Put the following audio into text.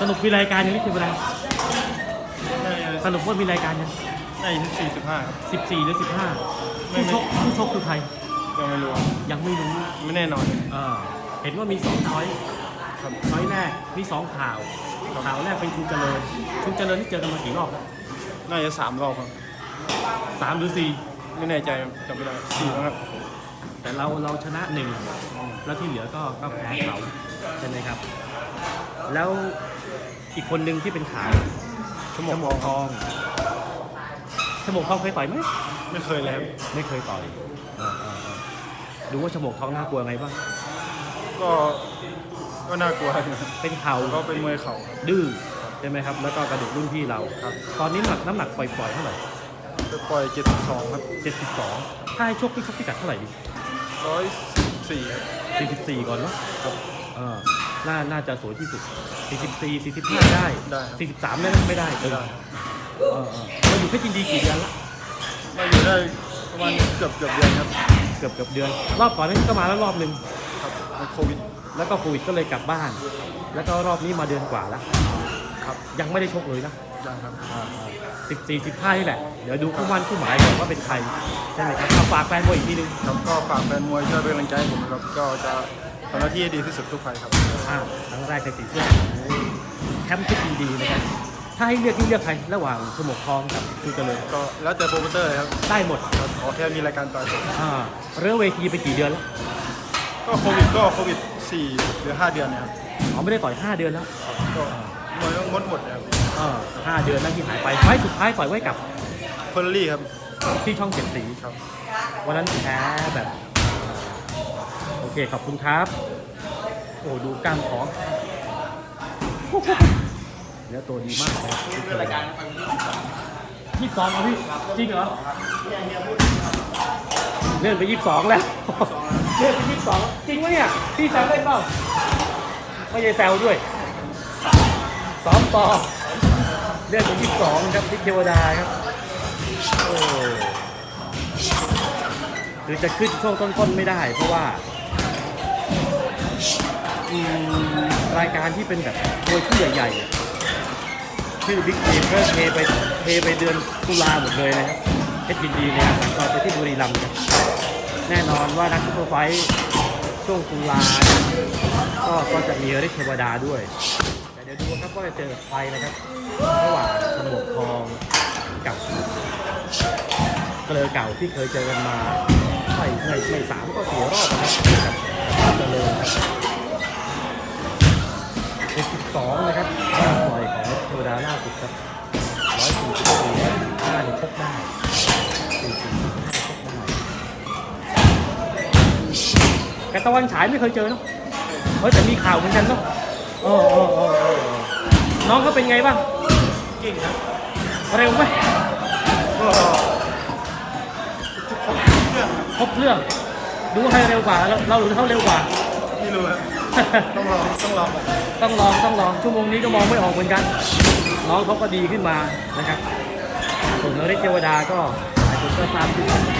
สนุกมีรายการยังไม่ถึงเวลาน่าจะสนุกว่ามีรายการยังน่าจะสี่สิบห้าครับ14หรือ15ไม่ผู้ไม่ ชกผู้ชกคือใครยังไม่รู้ครับยังไม่รู้ไม่แน่นอนเออเห็นว่ามีสองช้อยครับช้อยแรกมีสองข่าวข่าวแรกเป็นชุนเจริญชุนเจริญที่เจอกันมากี่รอบแล้วน่าจะสามรอบครับ สามหรือสี่ไม่แน่ใจจำไม่ได้สี่แล้วครับแต่เราเราชนะหนึ่งแล้วที่เหลือก็ก็แพ้เขาใช่ไหมครับ แล้วอีกคนหนึ่งที่เป็นข่าวชั่วโมชงโมกทองชโมกทองเคยต่อยไหมไม่เคยเลยครับไม่เคยต่อยอ่าอ่าอ่าดูว่าชโมกทองน่ากลัวไงบ้างก็ก็น่ากลัวครับเป็นเข่าก็เป็นมวยเข่าครับดื้อใช่ไหมครับ แล้วก็กระดูกรุ่นพี่เราครับตอนนี้หนักน้ำหนักปล่อยๆเท่าไหร่ไปปล่อยเจ็ดสิบสองครับ 72 ถ้าให้ชกพี่ชกพิกัดเท่าไหร่ดีร้อยสี่ครับ44 ก่อนเนาะครับเออ น่าน่าจะสวยที่สุด 44 45 ได้ ได้ครับ 43ได้ไม่ได้เอไม่อได้ครับเออเออเราอยู่เพชรยินดีกี่เดือนละ มาอยู่ได้ประมาณเกือบเกือบเดือนครับเกือบเกือบเดือน รอบก่อนนั้นก็มาแล้วรอบหนึ่ง ครับในโควิดแล้วก็โควิดก็เลยกลับบ้าน แล้วก็รอบนี้มาเดือนกว่าแล้ว ครับยังไม่ได้ชกเลยนะยังครับสิบสี่สิบห้านี่แหละ เดี๋ยวดูคู่มันคู่หมายก่อนว่าเป็นใครใช่ไหมครับเอาฝากแฟนมวยอีกทีนึง ครับก็ฝากแฟนมวยช่วยเป็นกำลังใจให้ผมนะครับก็จะ ทำหน้าที่ให้ดีที่สุดทุกไฟครับ อ่าครั้งแรกในสีเสื้อแคมป์ที่ดีๆนะครับ ถ้าให้เลือกที่เลือกใครระหว่างสมกทองกับชูเจริญก็แล้วแต่โปรโมเตอร์เลยครับได้หมดครับขอแค่มีรายการต่อยผมอ่าเรื่องเวทีไปกี่เดือนแล้วก็โควิดก็โควิดสี่หรือห้าเดือนเนะครับอ๋อไม่ได้ต่อย 5 เดือนแล้วก็มวยก็งดหมดนะครับอ่าห้าเดือนแล้วที่หายไปไฟล์สุดท้ายต่อยไว้กับเฟอร์รี่ครับที่ช่องเจ็ดสีครับ วันนั้นแพ้แบบโอ เคขอบคุณครับ โอ้ดูกล้ามท้องเนื้อตัวดีมากครับรายการยี่สิบสองเหรอพี่จริงเหรอเลื่อนไปยี่สิบสองแล้วเลื่อนไปยี่สิบสองจริงวะเนี่ยพี่แซวได้เปล่าไม่ใช่แซวด้วยซ้อมต่อเลื่อนไปยี่สิบสองครับพิเทวดาครับโอ้คือจะขึ้นช่วงต้นๆไม่ได้ เพราะว่า รายการที่เป็นแบบมวยที่ใหญ่ๆอะชื่อบิ๊กเกมก็เทไปเทไปเดือนตุลาหมดเลยนะครับเพชรยินดีเนี่ยต่อไปที่บุรีรัมย์ครับแน่นอนว่านักซุปเปอร์ไฟท์ช่วงตุลาก็ก็จะมีฤทธิ์เทวดาด้วย แต่เดี๋ยวดูครับว่าจะเจอใครนะครับระหว่างสมวกทองกับเกลือเก่าที่เคยเจอกันมาไม่ไม่ไม่สามก็สี่รอบนะครับกับกับเจริญเจ็ดสิบ สองนะครับยอดปล่อยของเทวดาล่าสุดครับร้อยสี่สิบสี่ร้อยห้าเนี่ยชกได้สี่สี่ห้าชกได้กระตะวันฉายไม่เคยเจอเนาะเฮ้ยแต่มีข่าวเหมือนกันเนาะเออเออเออเออน้องเขาเป็นไงบ้าง เก่งครับ เร็วไหมครบเครื่อง ดูใครเร็วกว่า เราเราหรือเขาเร็วกว่า ไม่รู้ครับต้องลองต้องลองก่อนต้องลองต้องลองชั่วโมงนี้ก็มองไม่ออกเหมือนกันน้องเขาก็ดีขึ้นมานะครับส่วนนริศเทวดาก็หลายคนก็ทราบชื่อกัน